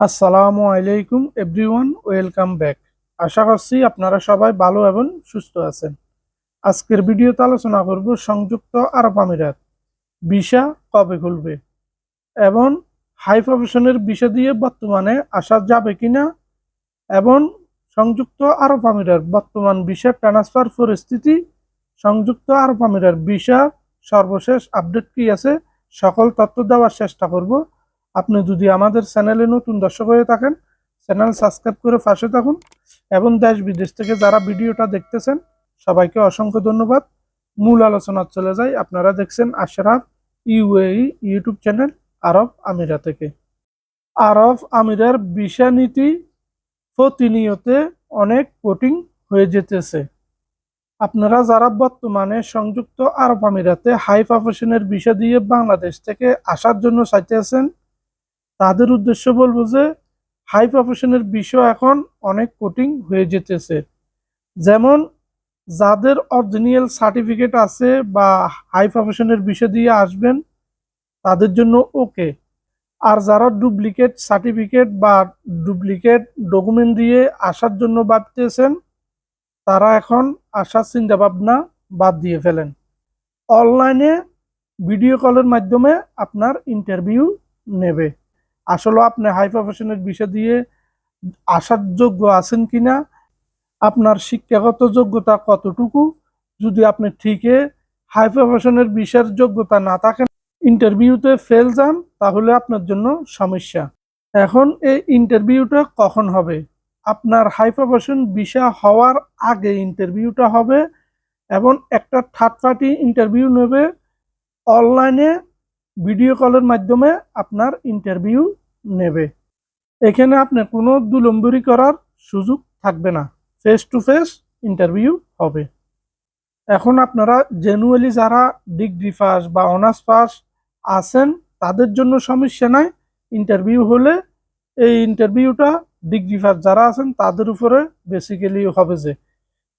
আসসালামু আলাইকুম everyone welcome back আশা করছি আপনারা সবাই ভালো এবং সুস্থ আছেন। আজকের ভিডিওতে আলোচনা করব সংযুক্ত আরব আমিরাত। ভিসা কবে খুলবে? এবং হাই প্রফেশনের ভিসা দিয়ে বর্তমানে আসা যাবে কিনা? এবং সংযুক্ত আরব আমিরাত বর্তমান ভিসা ট্রান্সফার পরিস্থিতি? সংযুক্ত আরব আমিরাত ভিসা সর্বশেষ আপডেট কি আছে? সকল তথ্য দেওয়ার চেষ্টা করব। আপনি যদি আমাদের চ্যানেলে নতুন দর্শক হয়ে থাকেন, চ্যানেল সাবস্ক্রাইব করে পাশে থাকুন এবং দেশ বিদেশ থেকে যারা ভিডিওটা দেখতেছেন, সবাইকে অসংখ্য ধন্যবাদ। মূল আলোচনা চলে যায়। আপনারা দেখছেন আশরাফ ইউএই ইউটিউব চ্যানেল আরব আমিরা থেকে। আরব আমিরার ভিসা নীতি প্রতিনিয়তে অনেক কঠিন হয়ে যেতেছে। আপনারা যারা বর্তমানে সংযুক্ত আরব আমিরাতে হাই প্রফেশনের ভিসা দিয়ে বাংলাদেশ থেকে আসার জন্য চাইতেছেন তাদের উদ্দেশ্য বলব যে হাই প্রফেশনের বিষয় এখন অনেক কঠিন হয়ে যেতেছে। যেমন, যাদের অরিজিনাল সার্টিফিকেট আছে বা হাই প্রফেশনের বিষয় দিয়ে আসবেন, তাদের জন্য ওকে আর যারা ডুপ্লিকেট সার্টিফিকেট বা ডুপ্লিকেট ডকুমেন্ট দিয়ে আসার জন্য ভাবতেছেন, তারা এখন আসার চিন্তা ভাবনা বাদ দিয়ে ফেলেন। অনলাইনে ভিডিও কলের মাধ্যমে আপনার ইন্টারভিউ নেবে। আসলে আপনি হাই প্রফেশনের বিষয় দিয়ে আসার যোগ্য আছেন কিনা, আপনার শিক্ষাগত যোগ্যতা কতটুকু, যদি আপনি ঠিকে হাই প্রফেশনের বিষয়ের যোগ্যতা না থাকেন ইন্টারভিউতে ফেল যান, তাহলে আপনার জন্য সমস্যা। এখন এই ইন্টারভিউটা কখন হবে? আপনার হাই প্রফেশন বিষয় হওয়ার আগে ইন্টারভিউটা হবে এবং একটা থার্ড পার্টি ইন্টারভিউ নেবে অনলাইনে ভিডিও কলের মাধ্যমে আপনার ইন্টারভিউ নেবে। এখানে আপনি কোনো দুলম্বরি করার সুযোগ থাকবে না। ফেস টু ফেস ইন্টারভিউ হবে। এখন আপনারা জেনুয়ালি যারা ডিগ্রি পাস বা অনার্স পাস আছেন, তাদের জন্য সমস্যা নাই। ইন্টারভিউ হলে এই ইন্টারভিউটা ডিগ্রি পাস যারা আছেন, তাদের উপরে বেসিক্যালি হবে যে।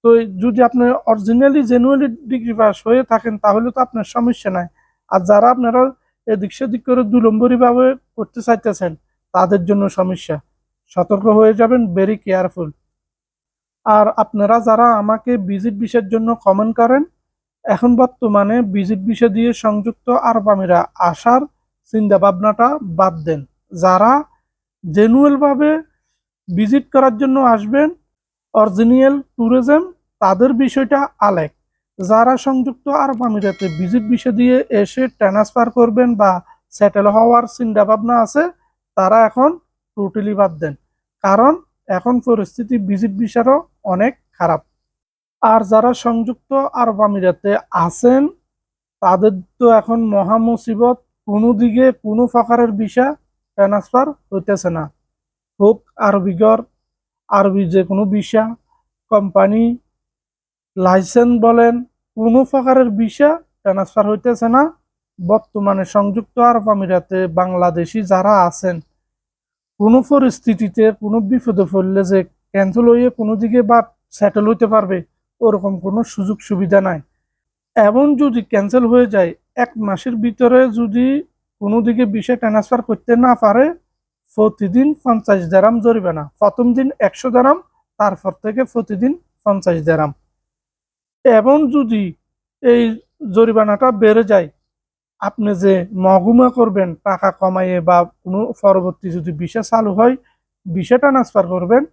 তো যদি আপনি অরিজিনালি জেনুয়ালি ডিগ্রি পাস হয়ে থাকেন, তাহলে তো আপনার সমস্যা নাই। আর যারা আপনারা এদিক সেদিক করে দুলম্বরীভাবে করতে চাইতেছেন, তাদের জন্য সমস্যা। সতর্ক হয়ে যাবেন ভেরি কেয়ারফুল আর আপনারা যারা আমাকে ভিজিট বিষের জন্য কমেন্ট করেন, এখন বর্তমানে ভিজিট বিষয় দিয়ে সংযুক্ত আরব আমিরা আসার চিন্তা ভাবনাটা বাদ দেন। যারা জেনুয়েলভাবে ভিজিট করার জন্য আসবেন অরিজিনিয়াল ট্যুরিজম তাদের বিষয়টা আলেক। যারা সংযুক্ত আরব আমিরাতে ভিজিট বিষয় দিয়ে এসে ট্রান্সফার করবেন বা সেটেল হওয়ার চিন্তা ভাবনা আছে, তারা এখন টোটালি বাদ দেন। কারণ এখন পরিস্থিতি ভিজিট ভিসারও অনেক খারাপ। আর যারা সংযুক্ত আরব আমিরাতে আছেন, তাদের তো এখন মহা মুসিবত, কোনো দিকে কোনো প্রকারের ভিসা ট্রান্সফার হইতেছে না। হোক আরবিগর আরবি যে কোনো ভিসা কোম্পানি লাইসেন্স বলেন, কোনো প্রকারের ভিসা ট্রান্সফার হইতেছে না। বর্তমানে সংযুক্ত আরব আমিরাতে বাংলাদেশি যারা আছেন, কোনো পরিস্থিতিতে কোনো বিপদে পড়লে যে ক্যান্সেল হয়ে কোনো দিকে বা সেটেল হইতে পারবে, ওরকম কোনো সুযোগ সুবিধা নাই। এমন যদি ক্যান্সেল হয়ে যায়, এক মাসের ভিতরে যদি কোনো দিকে বিষয় ট্রান্সফার করতে না পারে, প্রতিদিন পঞ্চাশ দেরাম না প্রথম দিন একশো দেরাম, তারপর থেকে প্রতিদিন পঞ্চাশ দেরাম। এবং যদি এই জরিমানাটা বেড়ে যায়, আপনি যে মহকুমা করবেন, টাকা কমাইয়ে বা কোনো পরবর্তী যদি বিষয় চালু হয় বিষয় ট্রান্সফার করবেন,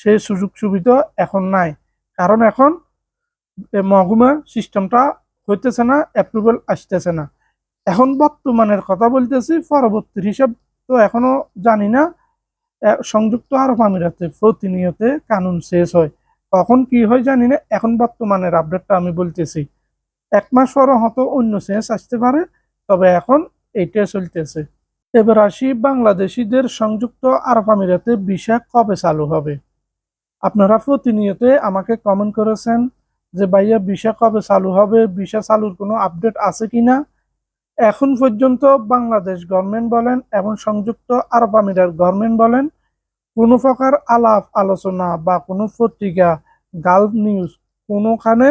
সেই সুযোগ সুবিধা এখন নাই। কারণ এখন মহকুমা সিস্টেমটা হইতেছে না অ্যাপ্রুভাল আসতেছে না। এখন বর্তমানের কথা বলতেছি, পরবর্তীর হিসাব তো এখনও জানি না। সংযুক্ত আরব আমিরাতে প্রতিনিয়তে কানুন শেষ হয়। কখন কি হয় জানি না, এখন বর্তমানের আপডেটটা আমি বলতেছি। এক মাস পরও হয়তো অন্য চেঞ্জ আসতে পারে, তবে এখন এইটা চলতেছে। এবার আসি বাংলাদেশিদের সংযুক্ত আরব আমিরাতে ভিসা কবে চালু হবে? আপনারা প্রতিনিয়ত আমাকে কমেন্ট করেছেন যে, ভাইয়া, ভিসা কবে চালু হবে? ভিসা চালুর কোনো আপডেট আছে কিনা এখন পর্যন্ত বাংলাদেশ গভর্নমেন্ট বলেন এবং সংযুক্ত আরব আমিরাত গভর্নমেন্ট বলেন কোনো প্রকার আলাপ আলোচনা বা কোনো পত্রিকা গালফ নিউজ কোনোখানে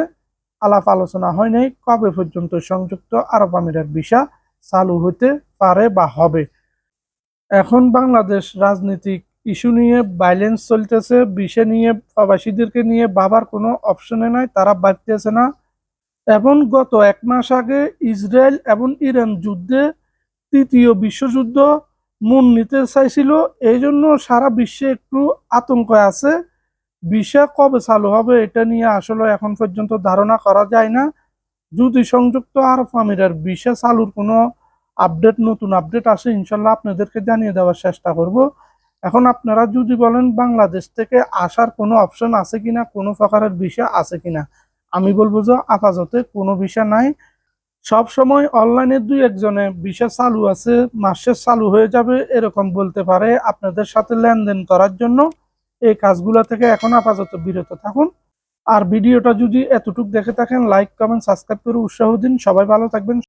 আলাপ আলোচনা হয় নাই, কবে পর্যন্ত সংযুক্ত আরব আমিরাত ভিসা চালু হতে পারে বা হবে? এখন বাংলাদেশ রাজনৈতিক ইস্যু নিয়ে ভাইলেন্স চলতেছে বিষয় নিয়ে, প্রবাসীদেরকে নিয়ে বাবার কোনো অপশনে নাই, তারা ভাবতেছে না। এবং গত এক মাস আগে ইসরায়েল এবং ইরান যুদ্ধে তৃতীয় বিশ্বযুদ্ধ মন নিতে চাইছিল এই জন্য সারা বিশ্বে একটু আতঙ্ক আছে। বিষয় কবে চালু হবে এটা নিয়ে আসলে এখন পর্যন্ত ধারণা করা যায় না। যদি সংযুক্ত আরব আমিরার বিষয় চালুর কোনো আপডেট, নতুন আপডেট আসে, ইনশাল্লাহ আপনাদেরকে জানিয়ে দেওয়ার চেষ্টা করব। এখন আপনারা যদি বলেন বাংলাদেশ থেকে আসার কোনো অপশন আছে কিনা, কোনো প্রকারের বিষয় আছে কিনা, আমি বলব যে আপাতত কোনো বিষয় নাই। সব সময় অনলাইনে দুই একজনে বিশেষ চালু আছে, মাসের চালু হয়ে যাবে এরকম বলতে পারে। আপনাদের সাথে লেনদেন করার জন্য এই কাজগুলো থেকে এখন আপাতত বিরত থাকুন। আর ভিডিওটা যদি এতটুকু দেখে থাকেন লাইক কমেন্ট সাবস্ক্রাইব করে উৎসাহ দিন। সবাই ভালো থাকবেন।